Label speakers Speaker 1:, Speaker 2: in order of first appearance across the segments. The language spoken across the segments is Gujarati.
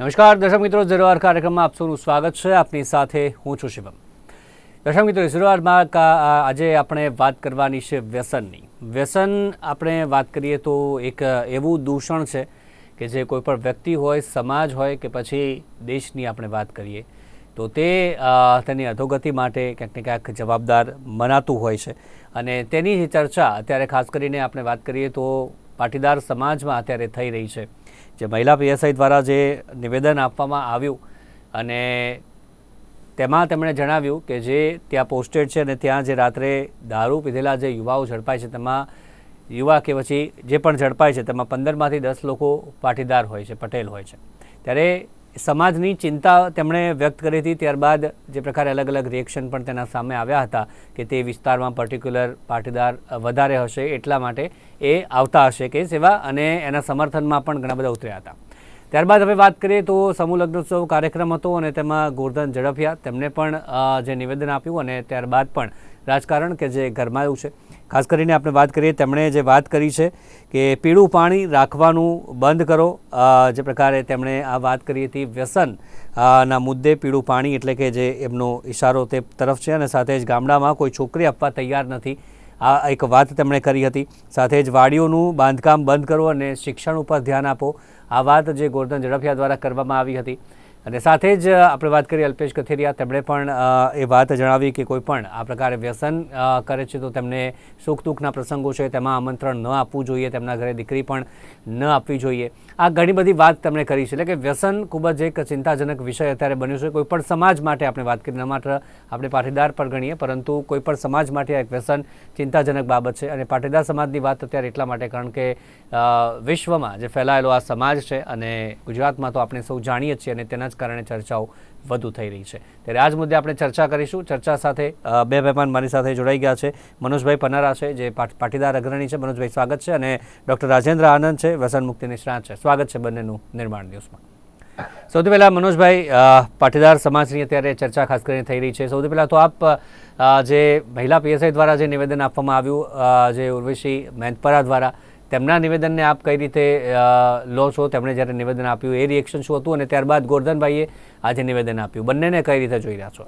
Speaker 1: નમસ્કાર, દર્શક મિત્રો ઝીરોવાર કાર્યક્રમમાં આપ સૌનું સ્વાગત છે. આપની સાથે હું છું શિવમ. દર્શક મિત્રો ઝીરોવારમાં આજે આપણે વાત કરવાની છે વ્યસનની. વ્યસન આપણે વાત કરીએ તો એક એવું દૂષણ છે કે જે કોઈ પણ વ્યક્તિ હોય, સમાજ હોય કે પછી દેશની આપણે વાત કરીએ, તો તે તેની અધોગતિ માટે ક્યાંક ને ક્યાંક જવાબદાર મનાતું હોય છે. અને તેની ચર્ચા અત્યારે ખાસ કરીને આપણે વાત કરીએ તો પાટીદાર સમાજમાં અત્યારે થઈ રહી છે. જે મહિલા પીએસઆઈ દ્વારા જે નિવેદન આપવામાં આવ્યું અને તેમાં તેમણે જણાવ્યું કે જે ત્યાં પોસ્ટેડ છે અને ત્યાં જે રાત્રે દારૂ પીધેલા જે યુવાઓ ઝડપાય છે, તેમાં યુવા કે પછી જે પણ ઝડપાય છે, તેમાં પંદરમાંથી દસ લોકો પાટીદાર હોય છે, પટેલ હોય છે. ત્યારે સમાજની ચિંતા તેમણે વ્યક્ત કરી હતી, ત્યારબાદ જે પ્રકારે અલગ અલગ રિએક્શન પણ તેના સામે આવ્યા હતા કે તે વિસ્તારમાં પર્ટિક્યુલર પાટીદાર વધારે હશે એટલા માટે એ આવતા હશે કે સેવા અને એના સમર્થનમાં પણ ઘણા બધા ઉતર્યા હતા. ત્યારબાદ હવે વાત કરીએ તો સમૂહ લગ્નોત્સવ કાર્યક્રમ હતો અને તેમાં ગોરધન ઝડપિયા તેમણે પણ જે નિવેદન આપ્યું અને ત્યારબાદ પણ રાજકારણ કે જે ગરમાયું છે ખાસ કરીને આપણે વાત કરીએ, તેમણે જે વાત કરી છે કે પીળું પાણી રાખવાનું બંધ કરો. જે પ્રકારે તેમણે આ વાત કરી હતી વ્યસન ના મુદ્દે પીળું પાણી એટલે કે જે એમનો ઇશારો તે તરફ છે અને સાથે જ ગામડામાં કોઈ છોકરી આપવા તૈયાર નથી. આ એક વાત તેમણે કરી હતી. સાથે જ વાડીઓનું બાંધકામ બંધ કરો અને શિક્ષણ ઉપર ધ્યાન આપો. આ વાત જે ગોરધન ઝડપિયા દ્વારા કરવામાં આવી હતી. અને સાથે જ આપણે વાત કરીએ અલ્પેશ કથિરિયા, તેમણે પણ એ વાત જણાવી કે કોઈ પણ આ પ્રકારે વ્યસન કરે છે તો તેમને સુખ દુઃખના પ્રસંગો છે, તેમાં આમંત્રણ ન આપવું જોઈએ, તેમના ઘરે દીકરી પણ ન આપવી જોઈએ. આ ઘણી બધી વાત તેમણે કરી છે. એટલે કે વ્યસન ખૂબ જ એક ચિંતાજનક વિષય અત્યારે બન્યો છે. કોઈપણ સમાજ માટે આપણે વાત કરીએ, ન માત્ર આપણે પાટીદાર પણ ગણીએ, પરંતુ કોઈપણ સમાજ માટે આ એક વ્યસન ચિંતાજનક બાબત છે. અને પાટીદાર સમાજની વાત અત્યારે એટલા માટે, કારણ કે વિશ્વમાં જે ફેલાયેલો આ સમાજ છે અને ગુજરાતમાં તો આપણે સૌ જાણીએ છીએ અને તેના જ કારણે ચર્ચાઓ વધુ થઈ રહી છે. ત્યારે આ જ મુદ્દે આપણે ચર્ચા કરીશું. ચર્ચા સાથે બે મહેમાન મારી સાથે જોડાઈ ગયા છે. મનોજભાઈ પનારા છે, જે પાટીદાર અગ્રણી છે. મનોજભાઈ, સ્વાગત છે. અને ડૉક્ટર રાજેન્દ્ર આનંદ છે વ્યસન મુક્તિ નિષ્ણાત છે. સ્વાગત છે બંનેનું નિર્માણ ન્યૂઝમાં સૌથી પહેલાં મનોજભાઈ પાટીદાર સમાજની અત્યારે ચર્ચા ખાસ કરીને થઈ રહી છે. સૌથી પહેલાં તો આપ જે મહિલા પીએસઆઈ દ્વારા જે નિવેદન આપવામાં આવ્યું જે ઉર્વશી મહેનપરા દ્વારા તેમના નિવેદનને આપ કઈ રીતે લો છો? તેમણે જ્યારે નિવેદન આપ્યું, એ રિએક્શન શું હતું? અને ત્યારબાદ ગોરધનભાઈએ આજે નિવેદન આપ્યું. બંનેને કઈ રીતે જોઈ રહ્યા છો?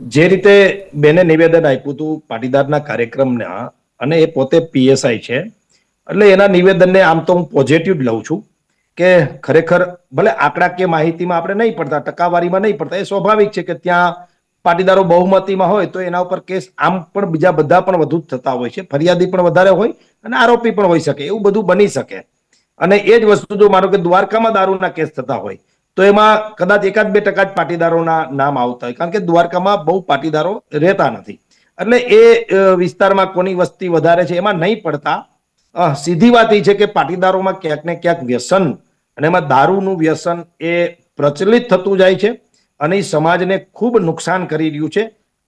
Speaker 2: જે રીતે બેને નિવેદન આપ્યું હતું પાટીદારના કાર્યક્રમના, અને એ પોતે પીએસઆઈ છે, એટલે એના નિવેદનને આમ તો હું પોઝિટિવ લઉં છું કે ખરેખર ભલે આંકડાકીય માહિતીમાં આપણે નહીં પડતા, ટકાવારીમાં નહીં પડતા, એ સ્વાભાવિક છે કે ત્યાં પાટીદારો બહુમતીમાં હોય તો એના ઉપર કેસ આમ પણ બીજા બધા પણ વધુ થતા હોય છે. ફરિયાદી પણ વધારે હોય અને આરોપી પણ હોઈ શકે. એવું બધું બની શકે. અને એ જ વસ્તુ જો માનો કે દ્વારકામાં દારૂના કેસ થતા હોય, તો એમાં કદાચ એકાદ બે ટકા જ પાટીદારોના નામ આવતા હોય. કારણ કે દ્વારકામાં બહુ પાટીદારો રહેતા નથી. એટલે એ વિસ્તારમાં કોની વસ્તી વધારે છે એમાં નહીં પડતા. સીધી વાત એ છે કે પાટીદારોમાં ક્યાંક ને ક્યાંક વ્યસન અને એમાં દારૂનું વ્યસન એ પ્રચલિત થતું જાય છે. અને સમાજને ખૂબ નુકસાન કરી રહ્યું છે.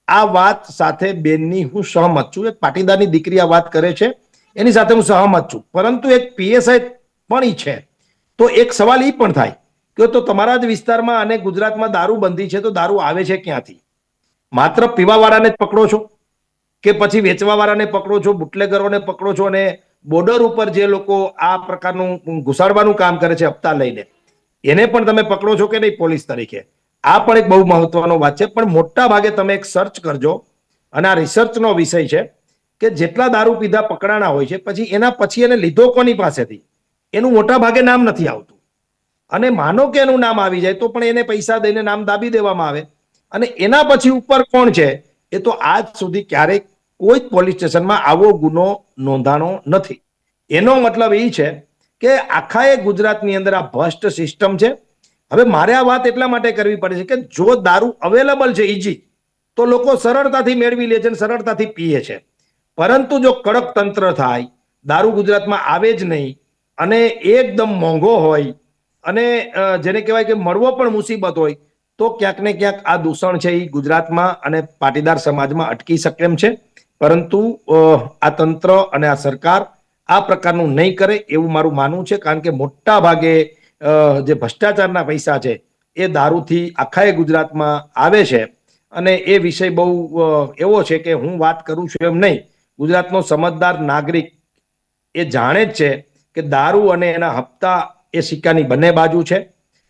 Speaker 2: આ વાત સાથે બેનની હું સહમત છું. એક પાટીદારની દીકરી આ વાત કરે છે. એની સાથે હું સહમત છું. પરંતુ એક પીએસઆઈ પણ ઈ છે. તો એક સવાલ એ પણ થાય કે તો તમારા જ વિસ્તારમાં અને ગુજરાતમાં દારૂ બંધી છે તો દારૂ આવે છે ક્યાંથી? માત્ર પીવાવાળાને જ પકડો છો? કે પછી વેચવાવાળાને પકડો છો? બુટલેગરોને પકડો છો? અને બોર્ડર ઉપર જે લોકો આ પ્રકારનું ઘુસાડવાનું કામ કરે છે હપ્તા લઈને. એને પણ તમે પકડો છો કે નહીં પોલીસ તરીકે? આ પણ એક બહુ મહત્વનો વાત છે. પણ મોટા ભાગે તમે એક સર્ચ કરજો. અને આ રિસર્ચનો વિષય છે કે જેટલા દારૂ પીધા પકડાણા હોય છે, પછી એના પછી એને લીધો કોની પાસેથી? એનું મોટા ભાગે નામ નથી આવતું. અને માનો કે એનું નામ આવી જાય, તો પણ એને પૈસા દઈને નામ દાબી દેવામાં આવે. અને એના પછી ઉપર કોણ છે? એ તો આજ સુધી ક્યારેય કોઈ જ પોલીસ સ્ટેશનમાં આવો ગુનો નોંધાણો નથી. એનો મતલબ એ છે કે આખા એ ગુજરાતની અંદર આ ભ્રષ્ટ સિસ્ટમ છે. હવે મારે આ વાત એટલા માટે કરવી પડે છે કે જો દારૂ અવેલેબલ છે ઈજી, તો લોકો સરળતાથી મેળવી લે છે અને સરળતાથી પીએ છે. પરંતુ જો કડક તંત્ર થાય, દારૂ ગુજરાતમાં આવે જ નહીં, અને એકદમ મોંઘો હોય, અને જેને કહેવાય કે મળવો પણ મુસીબત હોય, તો ક્યાંક ને ક્યાંક આ દૂષણ છે એ ગુજરાતમાં અને પાટીદાર સમાજમાં અટકી શકે એમ છે. પરંતુ આ તંત્ર અને આ સરકાર આ પ્રકારનું નહીં કરે એવું મારું માનવું છે. કારણ કે મોટા ભાગે જે ભ્રષ્ટાચારના પૈસા છે, એ દારૂથી આખાએ ગુજરાતમાં આવે છે. અને એ વિષય બહુ એવો છે કે હું વાત કરું છું એમ નહીં. ગુજરાતનો સમજદાર નાગરિક એ જાણે જ છે કે દારૂ અને એના હપ્તા એ સિક્કાની બંને બાજુ છે.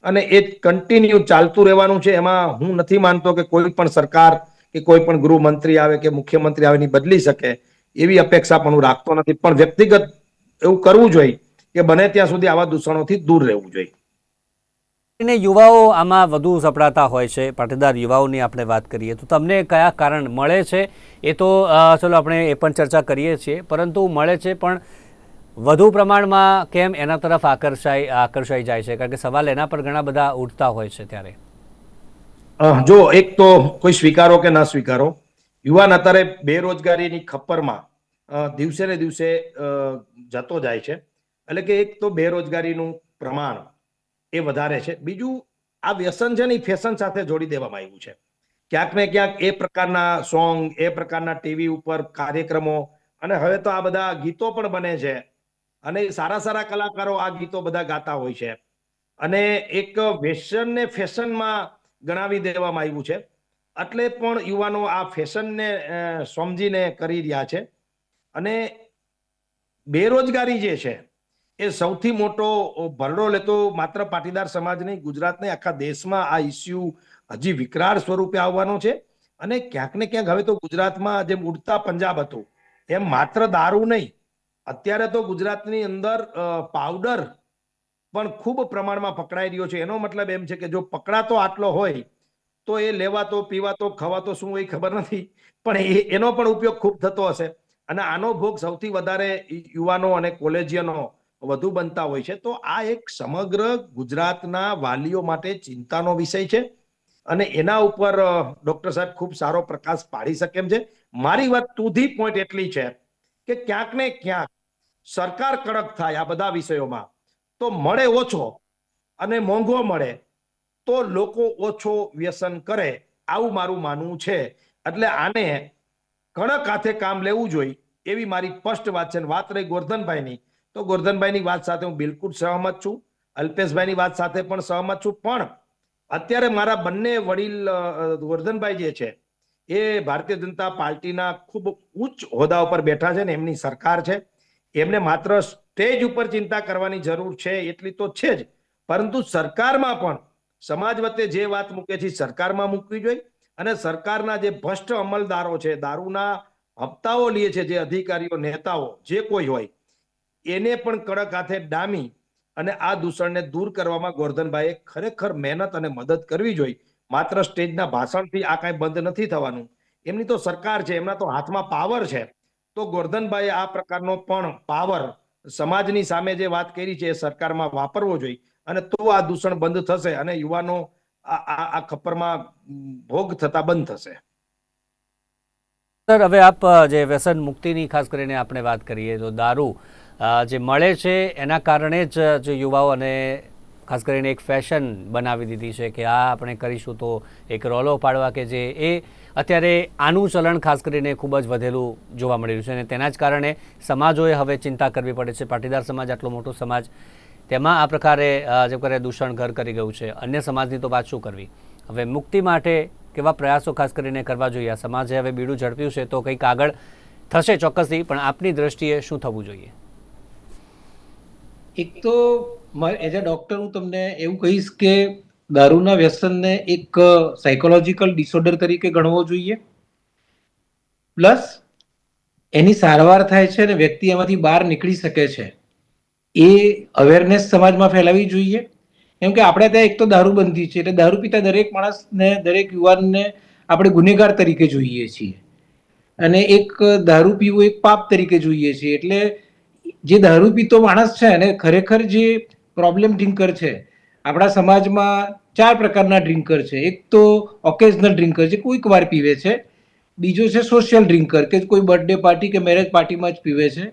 Speaker 2: અને એ કન્ટિન્યુ ચાલતું રહેવાનું છે. એમાં હું નથી માનતો કે કોઈ પણ સરકાર કે કોઈ પણ ગૃહમંત્રી આવે કે મુખ્યમંત્રી આવે એની બદલી શકે એવી અપેક્ષા પણ હું રાખતો નથી. પણ વ્યક્તિગત એવું કરવું જોઈએ કે બને ત્યાં સુધી આવા દૂષણોથી દૂર રહેવું જોઈએ.
Speaker 1: અને યુવાઓ આમાં વધુ સપડાતા હોય છે પાટીદાર યુવાઓની આપણે વાત કરીએ તો તમને કયા કારણ મળે છે? એ તો ચલો આપણે એ પણ ચર્ચા કરીએ છીએ પરંતુ મળે છે પણ વધુ પ્રમાણમાં કેમ એના તરફ આકર્ષાય આકર્ષાઈ જાય છે? કારણ કે સવાલ એના પર ઘણા બધા ઉઠતા હોય છે ત્યારે.
Speaker 2: જો એક તો કોઈ સ્વીકારો કે ના સ્વીકારો યુવાન અત્યારે બેરોજગારીની ખપ્પરમાં દિવસે ને દિવસે જતો જાય છે. એટલે કે એક તો બેરોજગારીનું પ્રમાણ એ વધારે છે. બીજું, આ વ્યસન છે ને એ ફેશન સાથે જોડી દેવામાં આવ્યું છે. ક્યાંક ને ક્યાંક એ પ્રકારના સોંગ, એ પ્રકારના ટીવી ઉપર કાર્યક્રમો અને હવે તો આ બધા ગીતો પણ બને છે અને સારા સારા કલાકારો આ ગીતો બધા ગાતા હોય છે. અને એક વ્યસનને ફેશનમાં ગણાવી દેવામાં આવ્યું છે. એટલે પણ યુવાનો આ ફેશનને સમજીને કરી રહ્યા છે. અને બેરોજગારી જે છે એ સૌથી મોટો ભરડો લેતો માત્ર પાટીદાર સમાજ નહીં, ગુજરાત નહીં, આખા દેશમાં આ ઇસ્યુ હજી વિકરાળ સ્વરૂપે આવવાનો છે. અને ક્યાંક ને ક્યાંક હવે તો ગુજરાતમાં જેમ ઉડતા પંજાબ હતું, એમ માત્ર દારૂ નહીં, અત્યારે તો ગુજરાતની અંદર પાવડર પણ ખૂબ પ્રમાણમાં પકડાઈ રહ્યો છે. એનો મતલબ એમ છે કે જો પકડાતો આટલો હોય, તો એ લેવાતો, પીવાતો, ખવાતો શું હોય ખબર નથી. પણ એ, એનો પણ ઉપયોગ ખૂબ થતો હશે. અને આનો ભોગ સૌથી વધારે યુવાનો અને કોલેજિયનો વધુ બનતા હોય છે, તો આ એક સમગ્ર ગુજરાતના વાલીઓ માટે ચિંતાનો વિષય છે અને એના ઉપર ડોક્ટર સાહેબ ખૂબ સારો પ્રકાશ પાડી શકે એમ છે. મારી વાત તુધી પોઈન્ટ એટલી છે કે ક્યાંક ને ક્યાંક સરકાર કડક થાય આ બધા વિષયોમાં, તો મળે ઓછો અને મોંઘો મળે, તો લોકો ઓછો વ્યસન કરે આવું મારું માનવું છે. એટલે આને કડક હાથે કામ લેવું જોઈએ એવી મારી સ્પષ્ટ વાત છે વાત રહી ગોરધનભાઈની. તો ગોરધનભાઈની વાત સાથે હું બિલકુલ સહમત છું. અલ્પેશભાઈની વાત સાથે પણ સહમત છું. પણ અત્યારે મારા બંને વડીલ ગોરધનભાઈ જે છે, એ ભારતીય જનતા પાર્ટીના ખૂબ ઉચ્ચ હોદ્દા ઉપર બેઠા છે ને એમની સરકાર છે. એમને માત્ર સ્ટેજ ઉપર ચિંતા કરવાની જરૂર છે, એટલી તો છે જ. પરંતુ સરકારમાં પણ સમાજ વચ્ચે જે વાત મૂકે છે સરકારમાં મૂકવી જોઈએ. અને સરકારના જે ભ્રષ્ટ અમલદારો છે, દારૂના હપ્તાઓ લે છે જે અધિકારીઓ, નેતાઓ, જે કોઈ હોય એને પણ કડક હાથે ડામી અને આ દૂષણને દૂર કરવામાં ગોરધનભાઈએ ખરેખર મહેનત અને મદદ કરવી જોઈએ. માત્ર સ્ટેજના ભાષણથી આ કાંઈ બંધ નથી થવાનું. એમની તો સરકાર છે, એમના તો હાથમાં પાવર છે. તો ગોરધનભાઈએ આ પ્રકારનો પણ પાવર સમાજની સામે જે વાત કરી છે એ સરકારમાં વાપરવો જોઈએ અને તો આ દૂષણ બંધ થશે અને યુવાનો આ ખપ્પરમાં ભોગ થતા બંધ થશે.
Speaker 1: સર, હવે આપ જે વ્યસન મુક્તિની ખાસ કરીને આપણે વાત કરીએ તો દારૂ જે મળે છે એના કારણે જ, જે યુવાઓ અને ખાસ કરીને એક ફેશન બનાવી દીધી છે કે આ આપણે કરીશું તો એક રોલો પાડવા કે જે એ અત્યારે આનું ચલણ ખાસ કરીને ખૂબ જ વધેલું જોવા મળી રહ્યું છે અને તેના જ કારણે સમાજોએ હવે ચિંતા કરવી પડે છે. પાટીદાર સમાજ, આટલો મોટો સમાજ, તેમાં આ પ્રકારે જેમ પ્રકારે દૂષણ ઘર કરી ગયું છે. અન્ય સમાજની તો વાત શું કરવી? હવે મુક્તિ માટે કેવા પ્રયાસો ખાસ કરીને કરવા જોઈએ? સમાજે હવે બીડું ઝડપ્યું છે તો કંઈક આગળ થશે ચોક્કસથી, પણ આપની દ્રષ્ટિએ શું થવું જોઈએ?
Speaker 3: એક તો એઝ અ ડોક્ટર હું તમને એવું કહીશ કે દારૂના વ્યસનને એક સાયકોલોજીકલ ડિસઓર્ડર તરીકે ગણવો જોઈએ. પ્લસ એની સારવાર થાય છે અને વ્યક્તિ એમાંથી બહાર નીકળી શકે છે. એ અવેરનેસ સમાજમાં ફેલાવી જોઈએ. કેમ કે આપણે ત્યાં એક તો દારૂબંધી છે, એટલે દારૂ પીતા દરેક માણસને, દરેક યુવાનને આપણે ગુનેગાર તરીકે જોઈએ છીએ. અને એક દારૂ પીવું એક પાપ તરીકે જોઈએ છીએ. એટલે જે દારૂ પીતો માણસ છે અને ખરેખર જે પ્રોબ્લેમ ડ્રિંકર છે, આપણા સમાજમાં ચાર પ્રકારના ડ્રિંકર છે. એક તો ઓકેઝનલ ડ્રિંકર છે કોઈક વાર પીવે છે. બીજો છે સોશિયલ ડ્રિંકર કે કોઈ બર્થડે પાર્ટી કે મેરેજ પાર્ટીમાં જ પીવે છે.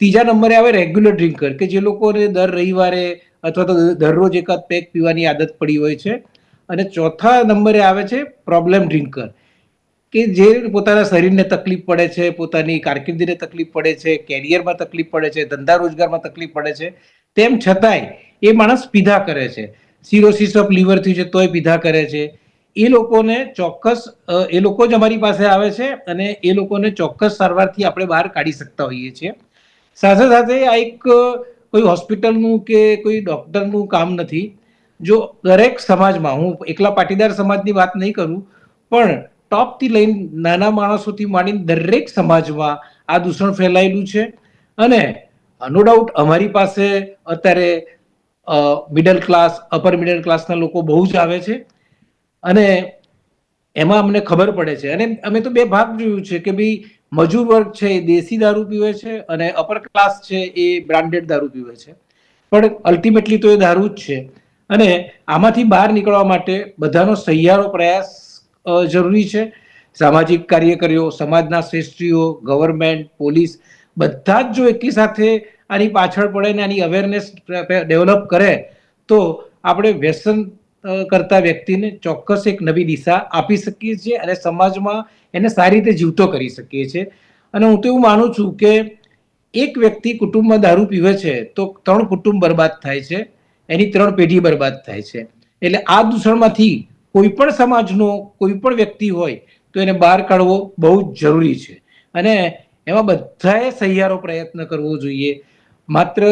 Speaker 3: ત્રીજા નંબરે આવે રેગ્યુલર ડ્રિંકર કે જે લોકોને દર રવિવારે અથવા તો દરરોજ એકાદ પેક પીવાની આદત પડી હોય છે. અને ચોથા નંબરે આવે છે પ્રોબ્લેમ ડ્રિંકર કે જે પોતાના શરીરને તકલીફ પડે છે, પોતાની કારકિર્દીને તકલીફ પડે છે, કેરિયરમાં તકલીફ પડે છે, ધંધા રોજગારમાં તકલીફ પડે છે, તેમ છતાંય એ માણસ પીધા કરે છે. સિરોસિસ ઓફ લીવર થયું છે, તોય પીધા કરે છે. એ લોકોને ચોક્કસ એ લોકો જ અમારી પાસે આવે છે અને એ લોકોને ચોક્કસ સારવારથી આપણે બહાર કાઢી શકતા હોઈએ છીએ. સાથે સાથે આ એક કોઈ હોસ્પિટલનું કે કોઈ ડૉક્ટરનું કામ નથી. જો દરેક સમાજમાં, હું એકલા પાટીદાર સમાજની વાત નહીં કરું, પણ ટોપથી લઈને નાના માણસોથી માંડીને દરેક સમાજમાં આ દૂષણ ફેલાયેલું છે. અને નો ડાઉટ અમારી પાસે અત્યારે મિડલ ક્લાસ અપર મિડલ ક્લાસના લોકો બહુ જ આવે છે. અને એમાં અમને ખબર પડે છે. અને અમે તો બે ભાગ જોયું છે કે ભાઈ મજૂર વર્ગ છે એ દેશી દારૂ પીવે છે અને અપર ક્લાસ છે એ બ્રાન્ડેડ દારૂ પીવે છે. પણ અલ્ટિમેટલી તો એ દારૂ જ છે. અને આમાંથી બહાર નીકળવા માટે બધાનો સહિયારો પ્રયાસ જરૂરી છે. સામાજિક કાર્યકરીઓ, સમાજના શ્રેષ્ઠીઓ ગવર્મેન્ટ પોલીસ બધા જ જો એકી સાથે આની પાછળ પડે ને આની અવેરનેસ ડેવલપ કરે, તો આપણે વ્યસન કરતા વ્યક્તિને ચોક્કસ એક નવી દિશા આપી શકીએ છીએ અને સમાજમાં એને સારી રીતે જીવતો કરી શકીએ છીએ. અને હું તો એવું માનું છું કે એક વ્યક્તિ કુટુંબમાં દારૂ પીવે છે, તો ત્રણ કુટુંબ બરબાદ થાય છે. એની ત્રણ પેઢી બરબાદ થાય છે. એટલે આ દૂષણમાંથી કોઈ પણ સમાજનો કોઈ પણ વ્યક્તિ હોય તો એને બહાર કાઢવો બહુ જ જરૂરી છે. અને એમાં બધાએ સહિયારો પ્રયત્ન કરવો જોઈએ. માત્ર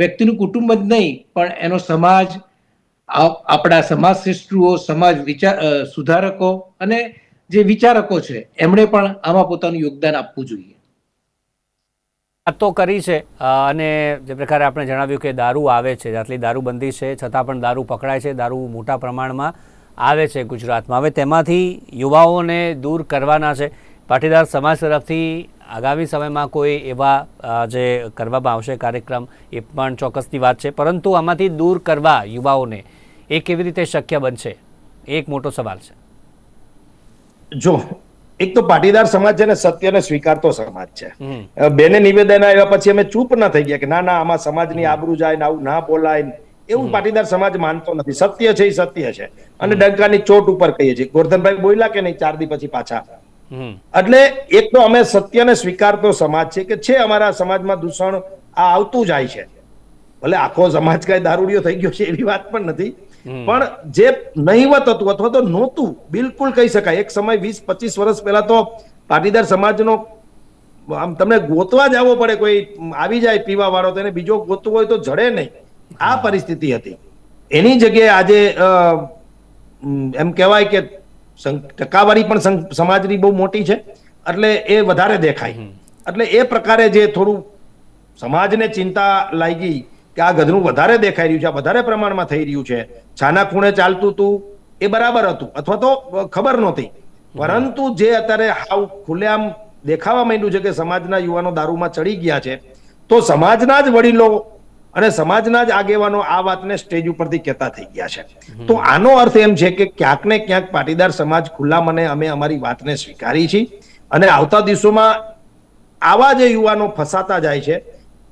Speaker 3: વ્યક્તિનું કુટુંબ જ નહીં, પણ એનો સમાજ આપણા સમાજ શ્રેષ્ઠીઓ સમાજ વિચાર સુધારકો અને જે વિચારકો છે, એમણે પણ આમાં પોતાનું યોગદાન આપવું જોઈએ.
Speaker 1: વાત કરી છે અને જે પ્રકારે આપણે જણાવ્યું કે દારૂ આવે છે આટલી દારૂબંધી છે, છતાં પણ દારૂ પકડાય છે, દારૂ મોટા પ્રમાણમાં આવે છે ગુજરાતમાં. હવે તેમાંથી યુવાઓને દૂર કરવાના છે. પાટીદાર સમાજ તરફથી આગામી સમયમાં કોઈ એવા જે કરવામાં આવશે કાર્યક્રમ, એ પણ ચોક્કસની વાત છે. પરંતુ આમાંથી દૂર કરવા યુવાઓને એ કેવી રીતે શક્ય બનશે? એ એક મોટો સવાલ છે.
Speaker 2: જો એક તો પાટીદાર સમાજ છે ને સત્યને સ્વીકારતો સમાજ છે. બેને નિવેદન આવ્યા પછી અમે ચૂપ ના થઈ ગયા કે ના ના આમાં સમાજની આબરૂ જાય ને આવું ના બોલાય એવું પાટીદાર સમાજ માનતો નથી. સત્ય છે એ સત્ય છે. અને ડંકાની ચોટ ઉપર કહીએ છીએ. ગોરધનભાઈ બોલ્યા કે નહીં ચાર દી પછી પાછા? એટલે એક તો અમે સત્યને સ્વીકારતો સમાજ છે કે છે અમારા સમાજમાં દૂષણ આ આવતું જાય છે. ભલે આખો સમાજ કઈ દારૂડિયો થઈ ગયો છે એવી વાત પણ નથી. પણ જે નહીવત હતું અથવા તો નહોતું બિલકુલ કહી શકાય. એક સમય વીસ પચીસ વર્ષ પહેલા તો પાટીદાર સમાજનો આમ તમને ગોતવા જવો પડે. કોઈ આવી જાય પીવા વાળો તો એને બીજો ગોતવો હોય તો જડે નહીં. આ પરિસ્થિતિ હતી. એની જગ્યાએ આજે એમ કહેવાય કે ટકાવારી પણ સમાજની બહુ મોટી છે. એટલે એ વધારે દેખાય. એટલે એ પ્રકારે જે થોડું સમાજને ચિંતા લાગી કે આ ગધરું વધારે દેખાઈ રહ્યું છે આ વધારે પ્રમાણમાં થઈ રહ્યું છે. છાના ખૂણે ચાલતું હતું એ બરાબર હતું. અથવા તો ખબર નહોતી. પરંતુ જે અત્યારે હાવ ખુલ્લેઆમ દેખાવા માંડ્યું છે કે સમાજના યુવાનો દારૂમાં ચડી ગયા છે તો સમાજના જ વડીલો અને સમાજના જ આગેવાનો આ વાતને સ્ટેજ ઉપરથી કહેતા થઈ ગયા છે. તો આનો અર્થ એમ છે કે ક્યાંક ને ક્યાંક પાટીદાર સમાજ ખુલ્લા મને અમે અમારી વાતને સ્વીકારી છે અને આવતા દિવસોમાં આવા જે યુવાનો ફસાતા જાય છે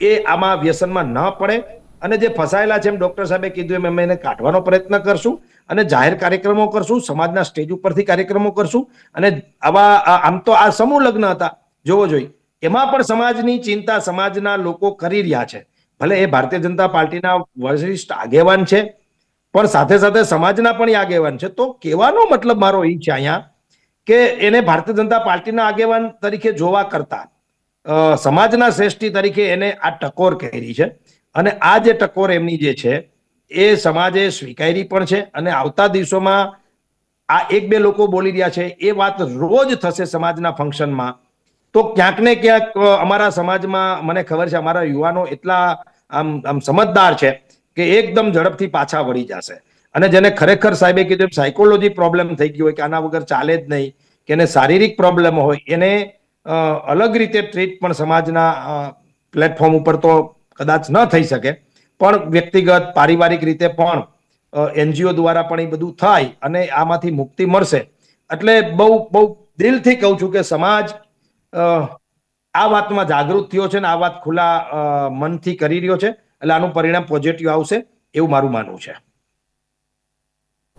Speaker 2: એ આમાં વ્યસનમાં ન પડે. અને જે ફસાયેલા છે એમ ડોક્ટર સાહેબે કીધું એમ, અમે એને કાઢવાનો પ્રયત્ન કરશું અને જાહેર કાર્યક્રમો કરશું, સમાજના સ્ટેજ ઉપરથી કાર્યક્રમો કરશું. અને આવા આમ તો આ સમૂહ લગ્ન હતા. જોવો જોઈએ એમાં પણ સમાજની ચિંતા સમાજના લોકો કરી રહ્યા છે. ભલે એ ભારતીય જનતા પાર્ટીના વરિષ્ઠ આગેવાન છે, પણ સાથે સાથે સમાજના પણ એ આગેવાન છે. તો કહેવાનો મતલબ મારો એ છે અહીંયા કે એને ભારતીય જનતા પાર્ટીના આગેવાન તરીકે જોવા કરતા સમાજના શ્રેષ્ઠી તરીકે એને આ ટકોર કરી છે. અને આ જે ટકોર એમની જે છે, એ સમાજે સ્વીકારી પણ છે અને આવતા દિવસોમાં આ એક બે લોકો બોલી રહ્યા છે, એ વાત રોજ થશે સમાજના ફંક્શનમાં. તો ક્યાંક ને ક્યાંક અમારા સમાજમાં મને ખબર છે, અમારા યુવાનો એટલા આમ આમ સમજદાર છે કે એકદમ ઝડપથી પાછા વળી જશે. અને જેને ખરેખર સાહેબે કીધું સાયકોલોજી પ્રોબ્લેમ થઈ ગયો હોય કે આના વગર ચાલે જ નહીં, કે એને શારીરિક પ્રોબ્લેમ હોય, એને અલગ રીતે ટ્રીટ પણ સમાજના પ્લેટફોર્મ ઉપર તો કદાચ ન થઈ શકે, પણ વ્યક્તિગત, પારિવારિક રીતે પણ એનજીઓ દ્વારા પણ એ બધું થાય અને આમાંથી મુક્તિ મળશે. એટલે બહુ બહુ દિલથી કહું છું કે સમાજ આ વાતમાં જાગૃત થયો છે ને આ વાત ખુલ્લા મનથી કરી રહ્યો છે. એટલે આનું પરિણામ પોઝિટિવ આવશે એવું મારું માનવું છે.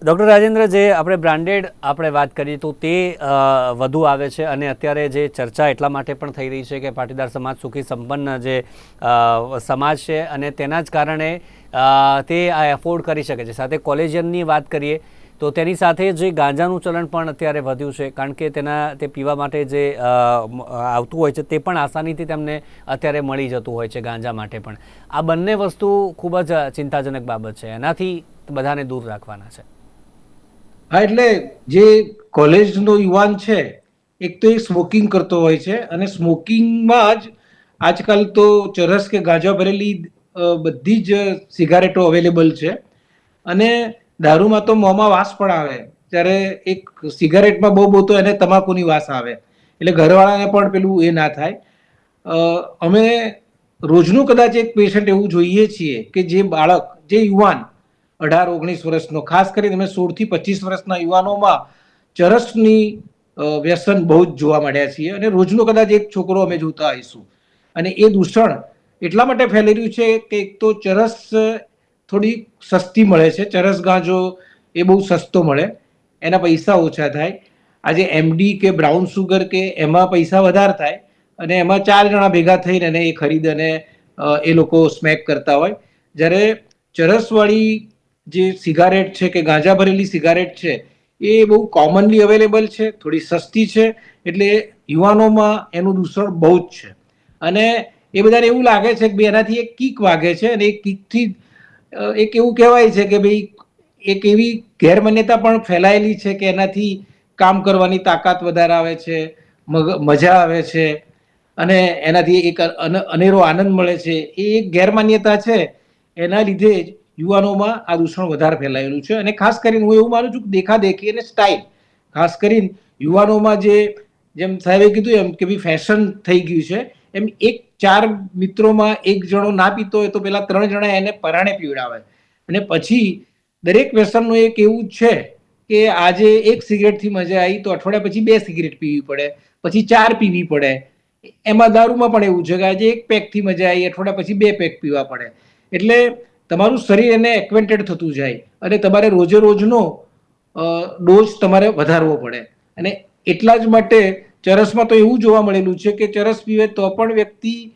Speaker 1: ડૉક્ટર રાજેન્દ્ર, જે આપણે બ્રાન્ડેડ આપણે વાત કરીએ તો તે વધુ આવે છે અને અત્યારે જે ચર્ચા એટલા માટે પણ થઈ રહી છે કે પાટીદાર સમાજ સુખી સંપન્ન જે સમાજ છે અને તેના જ કારણે તે આ એફોર્ડ કરી શકે છે. સાથે કોલેજિયનની વાત કરીએ તો તેની સાથે જે ગાંજાનું ચલણ પણ અત્યારે વધ્યું છે, કારણ કે તેના, તે પીવા માટે જે આવતું હોય છે તે પણ આસાનીથી તેમને અત્યારે મળી જતું હોય છે ગાંજા માટે પણ. આ બંને વસ્તુ ખૂબ જ ચિંતાજનક બાબત છે. એનાથી બધાને દૂર રાખવાના છે.
Speaker 3: હા, એટલે જે કોલેજનો યુવાન છે, એક તો એ સ્મોકિંગ કરતો હોય છે અને સ્મોકિંગમાં જ આજકાલ તો ચરસ કે ગાંજા ભરેલી બધી જ સિગારેટો અવેલેબલ છે. અને દારૂમાં તો મોંમાં વાસ પણ આવે. ત્યારે એક સિગારેટમાં બહુ બહુ તો એને તમાકુની વાસ આવે. એટલે ઘરવાળાને પણ પેલું એ ના થાય. અમે રોજનું કદાચ એક પેશન્ટ એવું જોઈએ છીએ કે જે બાળક, જે યુવાન અઢાર, ઓગણીસ વર્ષનો. ખાસ કરીને અમે સોળથી પચીસ વર્ષના યુવાનોમાં ચરસની વ્યસન બહુ જ જોવા મળ્યા છીએ અને રોજનો કદાચ એક છોકરો અમે જોતા આવીશું. અને એ દૂષણ એટલા માટે ફેલાઈ રહ્યું છે કે એક તો ચરસ થોડી સસ્તી મળે છે. ચરસ ગાંજો એ બહુ સસ્તો મળે. એના પૈસા ઓછા થાય. આજે એમડી કે બ્રાઉન સુગર કે એમાં પૈસા વધારે થાય અને એમાં ચાર જણા ભેગા થઈને એને એ ખરીદ અને એ લોકો સ્મેક કરતા હોય. જ્યારે ચરસવાળી જે સિગારેટ છે કે ગાંજા ભરેલી સિગારેટ છે, એ બહુ કોમનલી અવેલેબલ છે, થોડી સસ્તી છે, એટલે યુવાનોમાં એનું દૂષણ બહુ જ છે. અને એ બધાને એવું લાગે છે કે ભાઈ એનાથી એક કિક વાગે છે અને એ કિકથી એક એવું કહેવાય છે કે ભાઈ એક એવી ગેરમાન્યતા પણ ફેલાયેલી છે કે એનાથી કામ કરવાની તાકાત વધારે આવે છે મજા આવે છે અને એનાથી એક અન- અનેરો આનંદ મળે છે. એ એક ગેરમાન્યતા છે. એના લીધે જ યુવાનોમાં આ દૂષણ વધારે ફેલાયેલું છે અને ખાસ કરીને હું એવું માનું છું કે દેખાદેખી અને સ્ટાઇલ ખાસ કરીને યુવાનોમાં જે, જેમ સાહેબે કીધું એમ કે ભાઈ ફેશન થઈ ગયું છે, એમ એક ચાર મિત્રોમાં એક જણો ના પીતો હોય તો પેલા ત્રણ જણા એને પરાણે પીવડાવે. અને પછી દરેક વ્યસનનું એક એવું છે કે આજે એક સિગરેટથી મજા આવી તો અઠવાડિયા પછી બે સિગરેટ પીવી પડે, પછી ચાર પીવી પડે. એમાં દારૂમાં પણ એવું છે કે આજે એક પેકથી મજા આવી, અઠવાડિયા પછી બે પેક પીવા પડે. એટલે તમારું શરીર એને એક્વેન્ટેડ થતું જાય અને તમારે રોજે રોજનો ડોઝ તમારે વધારવો પડે. અને એટલા જ માટે ચરસમાં તો એવું જોવા મળેલું છે કે ચરસ પીવે તો પણ વ્યક્તિ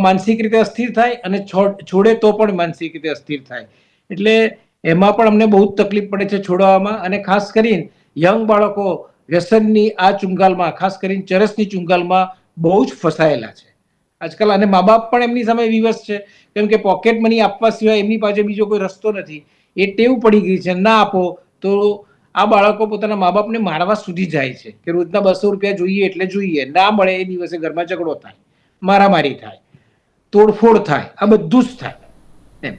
Speaker 3: માનસિક રીતે અસ્થિર થાય અને છોડ- તો પણ માનસિક રીતે અસ્થિર થાય. એટલે એમાં પણ અમને બહુ તકલીફ પડે છે છોડવામાં અને ખાસ કરીને યંગ બાળકો વ્યસનની આ ચુંગાલમાં, ખાસ કરીને ચરસની ચુંગાલમાં બહુ જ ફસાયેલા છે. આજકાલ અને મા બાપ પણ એમની સામે વિવશ છે. કેમ કે પોકેટ મની આપવા સિવાય એમની પાસે બીજો કોઈ રસ્તો નથી. એ ટેવ પડી ગઈ છે ના આપો તો આ બાળકો પોતાના મા બાપને મારવા સુધી જાય છે કે રોજના બસો રૂપિયા જોઈએ એટલે જોઈએ. ના મળે એ દિવસે ઘરમાં ઝઘડો થાય મારામારી થાય તોડફોડ થાય આ બધું જ થાય. એમ.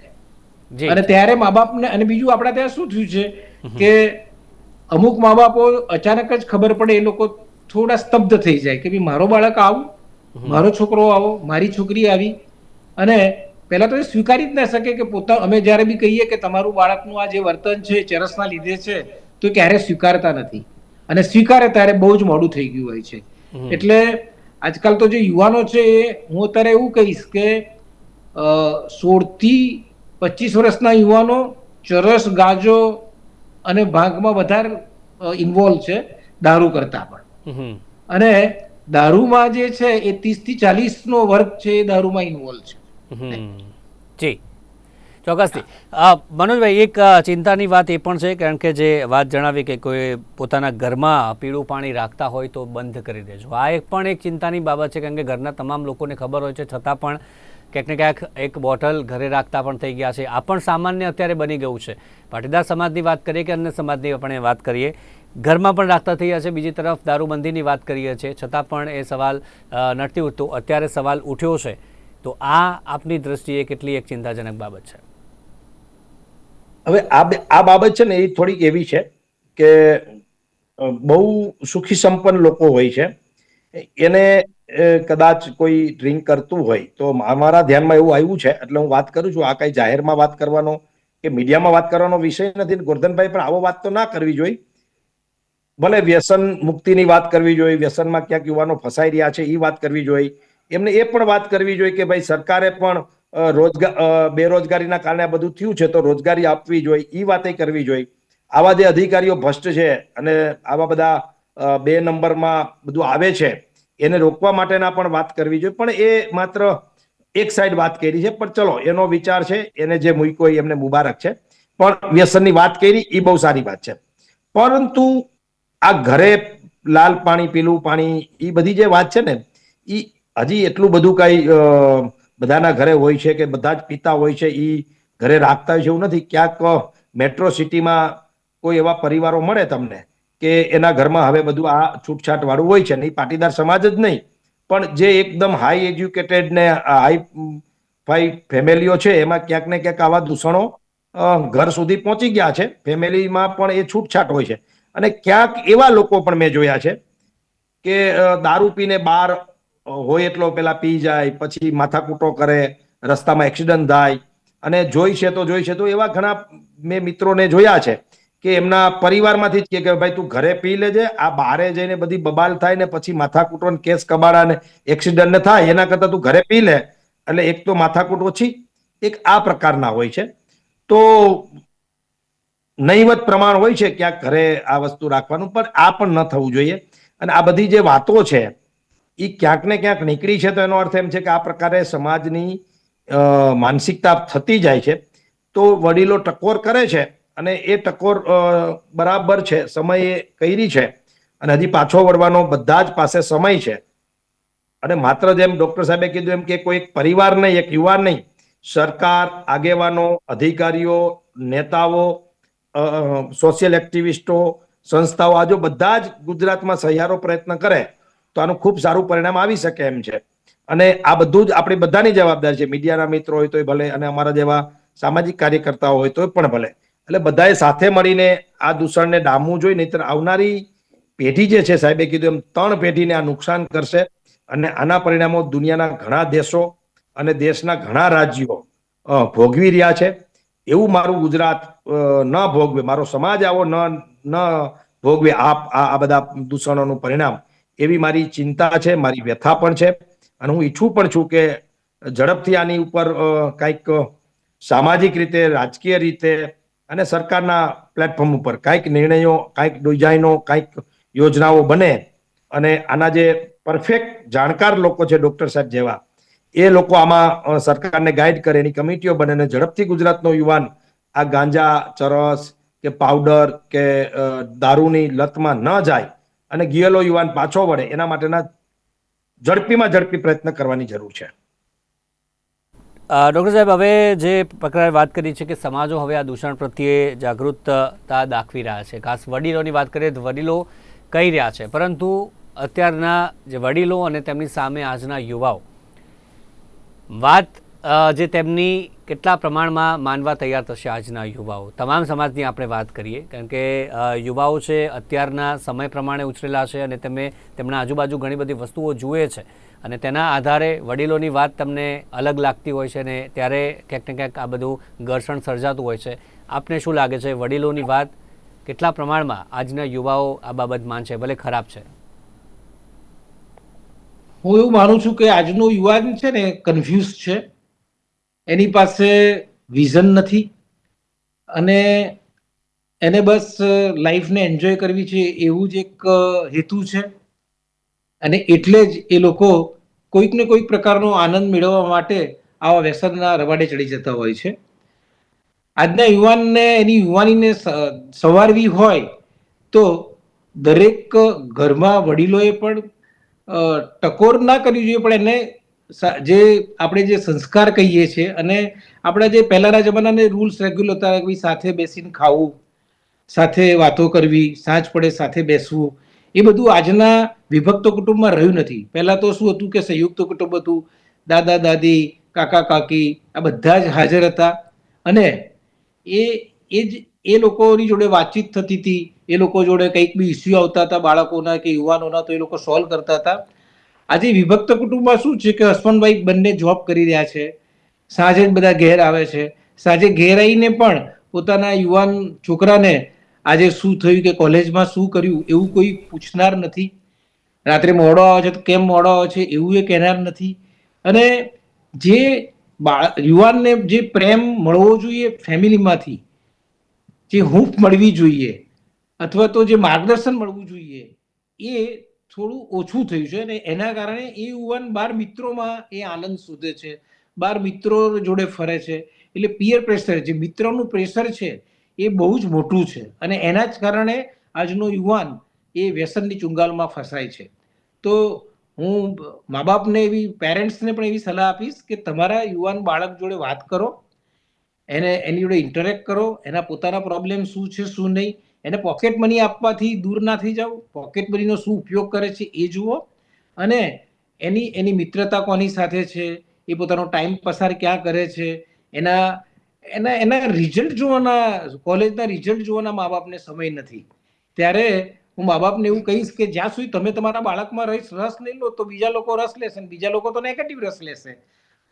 Speaker 3: અને ત્યારે મા બાપને અને બીજું આપણા ત્યાં શું થયું છે કે અમુક મા બાપો અચાનક જ ખબર પડે એ લોકો થોડા સ્તબ્ધ થઈ જાય કે ભાઈ મારો બાળક આવું મારો છોકરો આવો મારી છોકરી આવી. અને પહેલા તો એ સ્વીકારી જ ના શકે કે પોતા અમે જ્યારે બી કહીએ કે તમારું બાળકનું આ જે વર્તન છે ચરસના લીધે છે તો ક્યારે સ્વીકારતા નથી. અને સ્વીકારે ત્યારે બહુ જ મોડું થઈ ગયું હોય છે. એટલે આજકાલ તો જે યુવાનો છે એ હું અત્યારે એવું કહીશ કે સોળથી પચીસ વર્ષના યુવાનો ચરસ ગાજો અને ભાગમાં વધારે ઇન્વોલ્વ છે દારૂ કરતા પણ. અને દારૂમાં જે છે એ ત્રીસથી ચાલીસ નો વર્ગ છે એ દારૂમાં ઇન્વોલ્વ છે.
Speaker 1: જી. ચોક્કસથી. મનોજભાઈ, એક ચિંતાની વાત એ પણ છે, કારણ કે જે વાત જણાવી કે કોઈ પોતાના ઘરમાં પીળું પાણી રાખતા હોય તો બંધ કરી દેજો. આ એક પણ એક ચિંતાની બાબત છે, કારણ કે ઘરના તમામ લોકોને ખબર હોય છે, છતાં પણ ક્યાંક ને ક્યાંક એક બોટલ ઘરે રાખતા પણ થઈ ગયા છે. આ પણ સામાન્ય અત્યારે બની ગયું છે. પાટીદાર સમાજની વાત કરીએ કે અન્ય સમાજની આપણે વાત કરીએ. ઘરમાં પણ રાખતા થઈ ગયા છે. બીજી તરફ દારૂબંધીની વાત કરીએ છીએ. છતાં પણ એ સવાલ નથી ઉઠતો. અત્યારે સવાલ ઉઠ્યો છે. તો આ આપની દ્રષ્ટિએ કેટલી એક ચિંતાજનક બાબત છે?
Speaker 2: હવે આ આ બાબત છે ને એ થોડીક એવી છે કે બહુ સુખી સંપન્ન લોકો હોય છે. એને કદાચ કોઈ ડ્રિંક કરતું હોય તો અમારા ધ્યાનમાં એવું આવ્યું છે, એટલે હું વાત કરું છું. આ કઈ જાહેરમાં વાત કરવાનો કે મીડિયામાં વાત કરવાનો વિષય નથી. ગોરધનભાઈ પણ આવો વાત તો ના કરવી જોઈએ ભલે વ્યસન મુક્તિની વાત કરવી જોઈએ વ્યસનમાં ક્યાંક યુવાનો ફસાઈ રહ્યા છે એ વાત કરવી જોઈએ એમને એ પણ વાત કરવી જોઈએ કે ભાઈ સરકારે પણ રોજગાર બેરોજગારીના કારણે બધું થયું છે તો રોજગારી આપવી જોઈએ એ વાતે કરવી જોઈએ. આવા જે અધિકારીઓ ભ્રષ્ટ છે અને આવા બધા બે નંબરમાં બધું આવે છે, એને રોકવા માટેના પણ વાત કરવી જોઈએ. પણ એ માત્ર એક સાઈડ વાત કરી છે, પણ ચલો, એનો વિચાર છે, એને જે મૂક્યો એમને મુબારક છે. પણ વ્યસનની વાત કરી એ બહુ સારી વાત છે. પરંતુ આ ઘરે લાલ પાણી, પીલું પાણી એ બધી જે વાત છે ને એ હજી એટલું બધું કઈ બધાના ઘરે હોય છે કે બધા જ પીતા હોય છે એ ઘરે રાખતા હોય છે, એવું નથી. ક્યાંક મેટ્રો સિટીમાં કોઈ એવા પરિવારો મળે તમને કે એના ઘરમાં હવે બધું આ છૂટછાટ વાળું હોય છે ને એ પાટીદાર સમાજ જ નહીં. પણ જે એકદમ હાઈ એજ્યુકેટેડ ને હાઈ ફાઈ ફેમિલીઓ છે, એમાં ક્યાંક ને ક્યાંક આવા દૂષણો ઘર સુધી પહોંચી ગયા છે. ફેમિલીમાં પણ એ છૂટછાટ હોય છે. અને ક્યાંક એવા લોકો પણ મેં જોયા છે કે દારૂ પીને બાર હોય એટલો પેલા પી જાય, પછી માથાકૂટો કરે, રસ્તામાં એક્સિડન્ટ થાય. અને જોઈ છે તો જોઈ છે તો એવા ઘણા મેં મિત્રોને જોયા છે કે એમના પરિવારમાંથી જ કે ભાઈ તું ઘરે પી લેજે, આ બારે જઈને બધી બબાલ થાય ને પછી માથાકૂટો ને કેસ કબાડા ને એક્સિડન્ટ ને થાય, એના કરતા તું ઘરે પી લે. એટલે એક તો માથાકૂટ ઓછી, એક આ પ્રકારના હોય છે. તો નહીવત પ્રમાણ હોય છે ક્યાંક ઘરે આ વસ્તુ રાખવાનું, પણ આ પણ ન થવું જોઈએ. અને આ બધી જે વાતો છે એ ક્યાંક ને ક્યાંક નીકળી છે તો એનો અર્થ એમ છે કે આ પ્રકારે સમાજની માનસિકતા થતી જાય છે. તો વડીલો ટકોર કરે છે અને એ ટકોર બરાબર છે, સમયે કરી છે અને હજી પાછો વળવાનો બધા જ પાસે સમય છે. અને માત્ર જેમ ડોક્ટર સાહેબે કીધું એમ કે કોઈ એક પરિવાર નહીં, એક યુવાન નહીં, સરકાર, આગેવાનો, અધિકારીઓ, નેતાઓ સોશિયલ એક્ટિવિસ્ટો, સંસ્થાઓ આ જો બધા જ ગુજરાતમાં સહિયારો પ્રયત્ન કરે. તો આનું ખૂબ સારું પરિણામ આવી શકે એમ છે. અને આ બધું જ આપણી બધાની જવાબદારી છે. મીડિયાના મિત્રો હોય તોય ભલે અને અમારા જેવા સામાજિક કાર્યકર્તાઓ હોય તોય પણ ભલે. એટલે બધાએ સાથે મળીને આ દૂષણને ડામવું જોઈએ, નહીતર આવનારી પેઢી જે છે, સાહેબે કીધું એમ, ત્રણ પેઢીને આ નુકસાન કરશે અને આના પરિણામો દુનિયાના ઘણા દેશો અને દેશના ઘણા રાજ્યો ભોગવી રહ્યા છે. એવું મારું ગુજરાત ન ભોગવે, મારો સમાજ આવો ન ન ભોગવે આ આ બધા દૂષણોનું પરિણામ. એવી મારી ચિંતા છે, મારી વ્યથા પણ છે. અને હું ઈચ્છું પણ છું કે ઝડપથી આની ઉપર કાંઈક સામાજિક રીતે, રાજકીય રીતે અને સરકારના પ્લેટફોર્મ ઉપર કાંઈક નિર્ણયો, કાંઈક ડિઝાઇનો, કાંઈક યોજનાઓ બને અને આના જે પરફેક્ટ જાણકાર લોકો છે ડોક્ટર સાહેબ જેવા, એ લોકો આમાં સરકારને ગાઈડ કરે, એની કમિટીઓ બને અને ઝડપથી ગુજરાતનો યુવાન આ ગાંજા, ચરસ કે પાવડર કે દારૂની લતમાં ન જાય અને ગિયલો યુવાન પાછો વળે એના માટેના ઝડપીમાં ઝડપી પ્રયત્ન કરવાની જરૂર છે.
Speaker 1: ડૉક્ટર સાહેબ, હવે જે પ્રકારે વાત કરી છે કે સમાજો હવે આ દૂષણ પ્રત્યે જાગૃતતા દાખવી રહ્યા છે. ખાસ વડીલોની વાત કરીએ તો વડીલો કહી રહ્યા છે. પરંતુ અત્યારના જે વડીલો અને તેમની સામે આજના યુવાઓ, વાત જે તેમની કેટલા પ્રમાણમાં માનવા તૈયાર થશે આજના યુવાઓ. તમામ સમાજની આપણે વાત કરીએ. કારણ કે યુવાઓ છે, અત્યારના સમય પ્રમાણે ઉછરેલા છે અને તમે તેમના આજુબાજુ ઘણી બધી વસ્તુઓ જુએ છે. અને તેના આધારે વડીલોની વાત તમને અલગ લાગતી હોય છે અને ત્યારે ક્યાંક ને ક્યાંક આ બધું ઘર્ષણ સર્જાતું હોય છે. આપને શું લાગે છે, વડીલોની વાત કેટલા પ્રમાણમાં આજના યુવાઓ આ બાબત માનશે? ભલે ખરાબ છે.
Speaker 3: હું એવું માનું છું કે આજનો યુવાન છે ને કન્ફ્યુઝ છે. એની પાસે વિઝન નથી અને એને બસ લાઈફને એન્જોય કરવી છે એવું જ એક હેતુ છે. અને એટલે જ એ લોકો કોઈક ને કોઈક પ્રકારનો આનંદ મેળવવા માટે આવા વ્યસનના રવાડે ચડી જતા હોય છે. આજના યુવાનને, એની યુવાનીને સવારવી હોય તો દરેક ઘરમાં વડીલોએ પણ ટકોર ના કરવી જોઈએ, પણ એને જે આપણે જે સંસ્કાર કહીએ છીએ અને આપણા જે પહેલાના જમાનાને રૂલ્સ રેગ્યુલર હતા, કે સાથે બેસીને ખાવું, સાથે વાતો કરવી, સાંજ પડે સાથે બેસવું, એ બધું આજના વિભક્ત કુટુંબમાં રહ્યું નથી. પહેલાં તો શું હતું કે સંયુક્ત કુટુંબ હતું, દાદા, દાદી, કાકા, કાકી, આ બધા જ હાજર હતા. અને એ એ જ, એ લોકોની જોડે વાતચીત થતી હતી, એ લોકો જોડે કંઈક બી ઇસ્યુ આવતા હતા બાળકોના કે યુવાનોના, તો એ લોકો સોલ્વ કરતા હતા. આજે વિભક્ત કુટુંબમાં શું છે કે હસબન્ડ બંને જોબ કરી રહ્યા છે? સાંજે જ બધા ઘેર આવે છે. સાંજે ઘેર આવીને પણ પોતાના યુવાન છોકરાને આજે શું થયું કે કોલેજમાં શું કર્યું એવું કોઈ પૂછનાર નથી? રાત્રે મોડો આવે છે તો કેમ મોડો આવે છે એવું એ કહેનાર નથી. અને જે યુવાનને જે પ્રેમ મળવો જોઈએ ફેમિલીમાંથી, જે હૂંફ મળવી જોઈએ, અથવા તો જે માર્ગદર્શન મળવું જોઈએ, એ થોડું ઓછું થયું છે અને એના કારણે એ યુવાન બાર મિત્રોમાં એ આનંદ શોધે છે. બાર મિત્રો જોડે ફરે છે. એટલે પિયર પ્રેશર જે મિત્રોનું પ્રેશર છે, એ બહુ જ મોટું છે. અને એના જ કારણે આજનો યુવાન એ વ્યસનની ચુંગાલમાં ફસાય છે. તો હું મા બાપને એવી પેરેન્ટ્સને પણ એવી સલાહ આપીશ કે તમારા યુવાન બાળક જોડે વાત કરો. એને, એની જોડે ઇન્ટરેક્ટ કરો. એના પોતાના પ્રોબ્લેમ શું છે, શું નહીં. એને પોકેટ મની આપવાથી દૂર ના થઈ જાઓ. પોકેટ મનીનો શું ઉપયોગ કરે છે એ જુઓ. અને એની એની મિત્રતા કોની સાથે છે? એ પોતાનો ટાઈમ પસાર ક્યાં કરે છે? એના એના એના રિઝલ્ટ જોવાના કોલેજના રિઝલ્ટ જોવાના મા બાપને સમય નથી. ત્યારે હું મા બાપને એવું કહીશ કે જ્યાં સુધી તમે તમારા બાળકમાં રસ રસ નહીં લો, તો બીજા લોકો રસ લેશે અને બીજા લોકો તો નેગેટિવ રસ લેશે.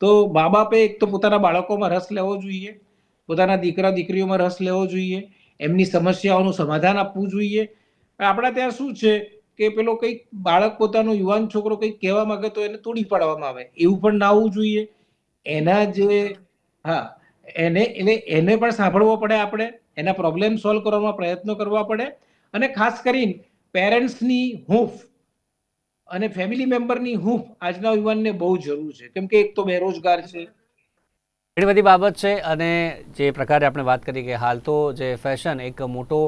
Speaker 3: તો મા બાપે એક તો પોતાના બાળકોમાં રસ લેવો જોઈએ. પોતાના દીકરા દીકરીઓમાં રસ લેવો જોઈએ. એમની સમસ્યાઓનું સમાધાન આપવું જોઈએ. આપણા ત્યાં શું છે કે પેલો કંઈક બાળક પોતાનો, યુવાન છોકરો કંઈક કહેવા માંગે તો એને તોડી પાડવામાં આવે. એવું પણ ના હોવું જોઈએ. એના જે, હા, એને એને એને પણ સાંભળવો પડે આપણે. એના પ્રોબ્લેમ સોલ્વ કરવામાં પ્રયત્નો કરવા પડે. અને ખાસ કરીને પેરેન્ટ્સની હૂંફ અને ફેમિલી મેમ્બરની હૂંફ આજના યુવાનને બહુ જરૂર છે. કેમ કે એક તો બેરોજગાર છે.
Speaker 1: ઘણી બધી બાબત છે અને જે પ્રકારે આપણે વાત કરી કે હાલ તો જે ફેશન એક મોટો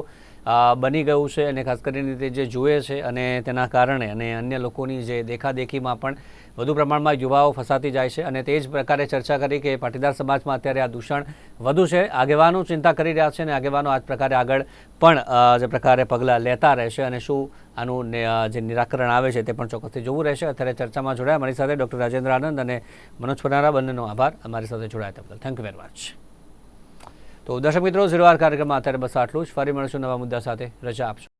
Speaker 1: બની ગયું છે અને ખાસ કરીને તે જે જુએ છે અને તેના કારણે અને અન્ય લોકોની જે દેખાદેખીમાં પણ વધુ પ્રમાણમાં યુવાઓ ફસાતી જાય છે અને તે જ પ્રકારે ચર્ચા કરી કે પાટીદાર સમાજમાં અત્યારે આ દૂષણ વધુ છે. આગેવાનો ચિંતા કરી રહ્યા છે અને આગેવાનો આ પ્રકારે આગળ પણ જે પ્રકારે પગલાં લેતા રહેશે અને શું આનું જે નિરાકરણ આવે છે તે પણ ચોક્કસથી જોવું રહેશે. અત્યારે ચર્ચામાં જોડાયા મારી સાથે ડૉક્ટર રાજેન્દ્ર આનંદ અને મનોજ પનારા બંનેનો આભાર. અમારી સાથે જોડાયા બદલ. થેન્ક યુ વેરી મચ તો દર્શક મિત્રો ઝીરો કાર્યક્રમમાં અત્યારે બસ આટલું જ. ફરી મળીશું નવા મુદ્દા સાથે. રજા આપશો.